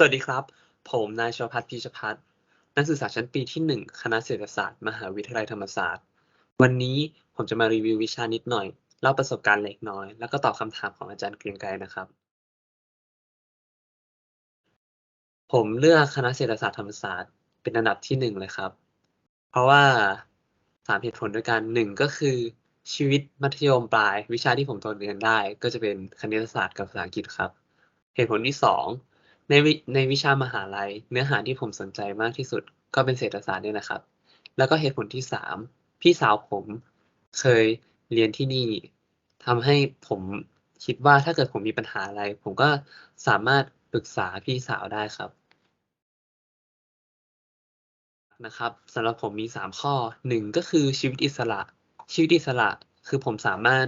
สวัสดีครับ ผมนายชวพัฒน์พีชพัฒน์นักศึกษาชั้นปีที่หนึ่งคณะเศรษฐศาสตร์ มหาวิทยาลัยธรรมศาสตร์ วันนี้ผมจะมารีวิววิชานิดหน่อย เล่าประสบการณ์เล็กน้อย แล้วก็ตอบคำถามของอาจารย์เกรียงไกรนะครับ ผมเลือกคณะเศรษฐศาสตร์ธรรมศาสตร์เป็นอันดับที่หนึ่งเลยครับ เพราะว่าสามเหตุผลด้วยกันหนึ่งก็คือ ชีวิตมัธยมปลาย วิชาที่ผมทนเรียนได้ ก็จะเป็นคณิตศาสตร์กับภาษาอังกฤษครับ เหตุผลที่สอง ในวิในวิชามหาลัย เนื้อหาที่ผมสนใจมากที่สุดก็เป็นเศรษฐศาสตร์เนี่ยนะครับ แล้วก็เหตุผลที่สามพี่สาวผมเคยเรียนที่นี่ทำให้ผมคิดว่าถ้าเกิดผมมีปัญหาอะไร ผมก็สามารถปรึกษาพี่สาวได้ครับนะครับสำหรับผมมีสามข้อหนึ่งก็คือชีวิตอิสระ ชีวิตอิสระคือผมสามารถ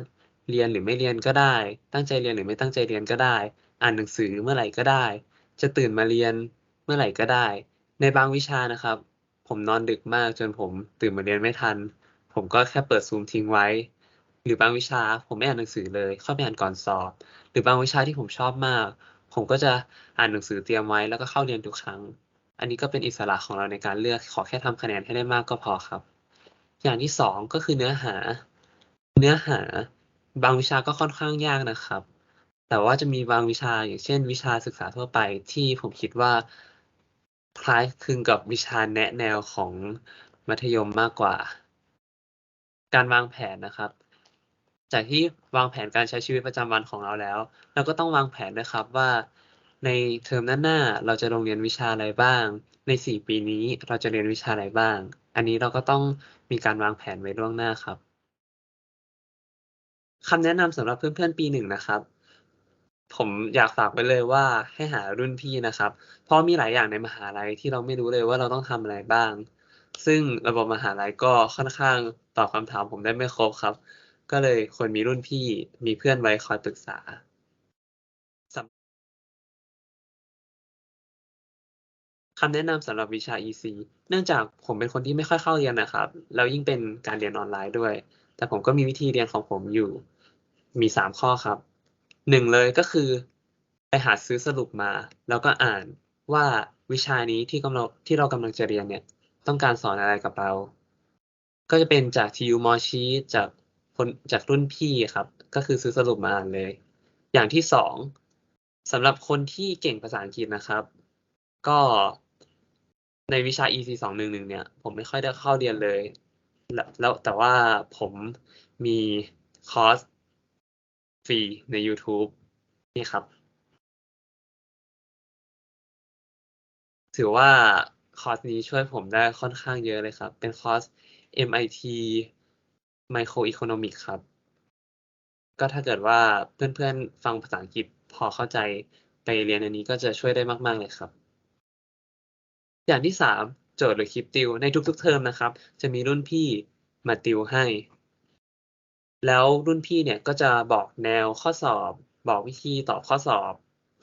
เรียนหรือไม่เรียนก็ได้ ตั้งใจเรียนหรือไม่ตั้งใจเรียนก็ได้ อ่านหนังสือเมื่อไหร่ก็ได้ จะตื่นมาเรียนเมื่อไหร่ก็ได้ ในบางวิชานะครับ ผมนอนดึกมากจนผมตื่นมาเรียนไม่ทัน ผมก็แค่เปิดซูมทิ้งไว้ หรือบางวิชาผมไม่อ่านหนังสือเลยเข้าไปอ่านก่อนสอบ หรือบางวิชาที่ผมชอบมาก ผมก็จะอ่านหนังสือเตรียมไว้แล้วก็เข้าเรียนทุกครั้ง อันนี้ก็เป็นอิสระของเราในการเลือกขอแค่ทำคะแนนให้ได้มากก็พอครับ อย่างที่สองก็คือเนื้อหา เนื้อหา บางวิชาก็ค่อนข้างยากนะครับ แต่ว่าจะมีบางวิชาอย่างเช่น วิชาศึกษาทั่วไปที่ผมคิดว่าคล้ายคลึงกับวิชาแนะแนวของมัธยมมากกว่า การวางแผนนะครับ จากที่วางแผนการใช้ชีวิตประจำวันของเราแล้ว เราก็ต้องวางแผนด้วยครับว่าในเทอมหน้าๆเราจะลงเรียนวิชาอะไรบ้าง ในสี่ปีนี้เราจะเรียนวิชาอะไรบ้าง อันนี้เราก็ต้องมีการวางแผนไว้ล่วงหน้าครับคำแนะนำสำหรับเพื่อนๆปีหนึ่งนะครับ ผมอยากฝากไว้เลยว่าให้หารุ่นพี่นะครับ เพราะมีหลายอย่างในมหาลัยที่เราไม่รู้เลยว่าเราต้องทำอะไรบ้าง ซึ่งระบบมหาลัยก็ค่อนข้างตอบคำถามผมได้ไม่ครบครับ ก็เลยควรมีรุ่นพี่มีเพื่อนไว้คอยปรึกษาคำแนะนำสำหรับวิชา EC เนื่องจากผมเป็นคนที่ไม่ค่อยเข้าเรียนนะครับ แล้วยิ่งเป็นการเรียนออนไลน์ด้วย แต่ผมก็มีวิธีเรียนของผมอยู่ มีสามข้อครับ หนึ่งเลยก็คือ ไปหาซื้อสรุปมา แล้วก็อ่านว่าวิชานี้ที่กำลังที่เรากำลังจะเรียนเนี่ย ต้องการสอนอะไรกับเรา ก็จะเป็นจากทีูมอชีจากคนจากรุ่นพี่ครับ ก็คือซื้อสรุปมาอ่านเลย อย่างที่สองสำหรับคนที่เก่งภาษาอังกฤษนะครับ ก็ในวิชา EC สองหนึ่งหนึ่งเนี่ย ผมไม่ค่อยได้เข้าเรียนเลย แล้วแต่ว่าผมมีคอร์ส ฟรีใน YouTube นี่ครับ ถือว่าคอร์สนี้ช่วยผมได้ค่อนข้างเยอะเลยครับ เป็นคอร์ส MIT Microeconomics ครับ ก็ถ้าเกิดว่าเพื่อนๆ ฟังภาษาอังกฤษพอเข้าใจไปเรียนอันนี้ก็จะช่วยได้มาก ๆ เลยครับ อย่างที่สามโจทย์หรือคลิปติวในทุกๆเทอมนะครับ จะมีรุ่นพี่มาติวให้ แล้วรุ่นพี่เนี่ยก็จะบอกแนวข้อสอบ บอกวิธีตอบข้อสอบ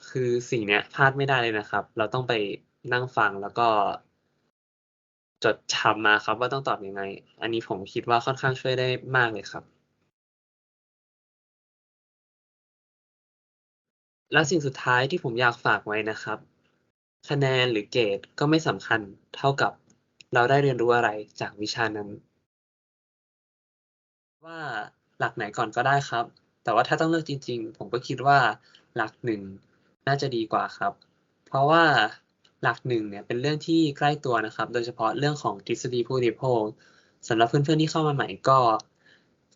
คือสิ่งเนี้ยพลาดไม่ได้เลยนะครับ เราต้องไปนั่งฟังแล้วก็ จดจำมาครับว่าต้องตอบยังไง อันนี้ผมคิดว่าค่อนข้างช่วยได้มากเลยครับ และสิ่งสุดท้ายที่ผมอยากฝากไว้นะครับ คะแนนหรือเกรดก็ไม่สำคัญเท่ากับเราได้เรียนรู้อะไรจากวิชานั้น ว่า หลักไหนก่อนก็ได้ครับ แต่ว่าถ้าต้องเลือกจริง ๆ ผมก็คิดว่าหลักหนึ่งน่าจะดีกว่าครับ เพราะว่าหลักหนึ่งเนี่ยเป็นเรื่องที่ใกล้ตัวนะครับ โดยเฉพาะเรื่องของทฤษฎีผู้บริโภคสำหรับเพื่อนๆที่เข้ามาใหม่ก็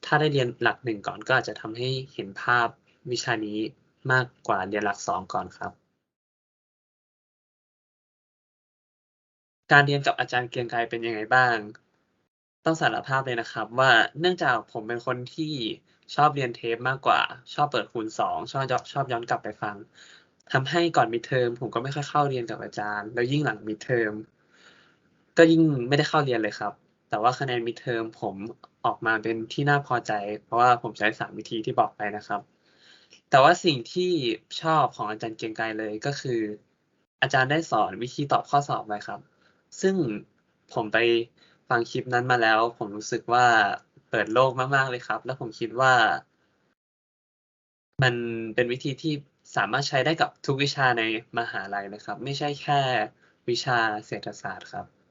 ถ้าได้เรียนหลักหนึ่งก่อนก็อาจจะทำให้เห็นภาพวิชานี้มากกว่าเรียนหลักสองก่อนครับ การเรียนกับอาจารย์เกรียงไกรเป็นยังไงบ้าง ต้องสารภาพเลยนะครับ ว่าเนื่องจากผมเป็นคนที่ชอบเรียนเทปมากกว่า ชอบเปิดคูณสองชอบชอบย้อนกลับไปฟังทำให้ก่อนมิดเทอมผมก็ไม่ค่อยเข้าเรียนกับอาจารย์ แล้วยิ่งหลังมิดเทอมก็ยิ่งไม่ได้เข้าเรียนเลยครับ แต่ว่าคะแนนมิดเทอมผมออกมาเป็นที่น่าพอใจ เพราะว่าผมใช้สามวิธีที่บอกไปนะครับ แต่ว่าสิ่งที่ชอบของอาจารย์เกียงไกรเลยก็คือ อาจารย์ได้สอนวิธีตอบข้อสอบไว้ครับ ซึ่งผมไป ฟังคลิปนั้นมาแล้ว ผมรู้สึกว่าเปิดโลกมาก ๆ เลยครับ แล้วผมคิดว่า มันเป็นวิธีที่สามารถใช้ได้กับทุกวิชาในมหาลัยนะครับ ไม่ใช่แค่วิชาเศรษฐศาสตร์ครับ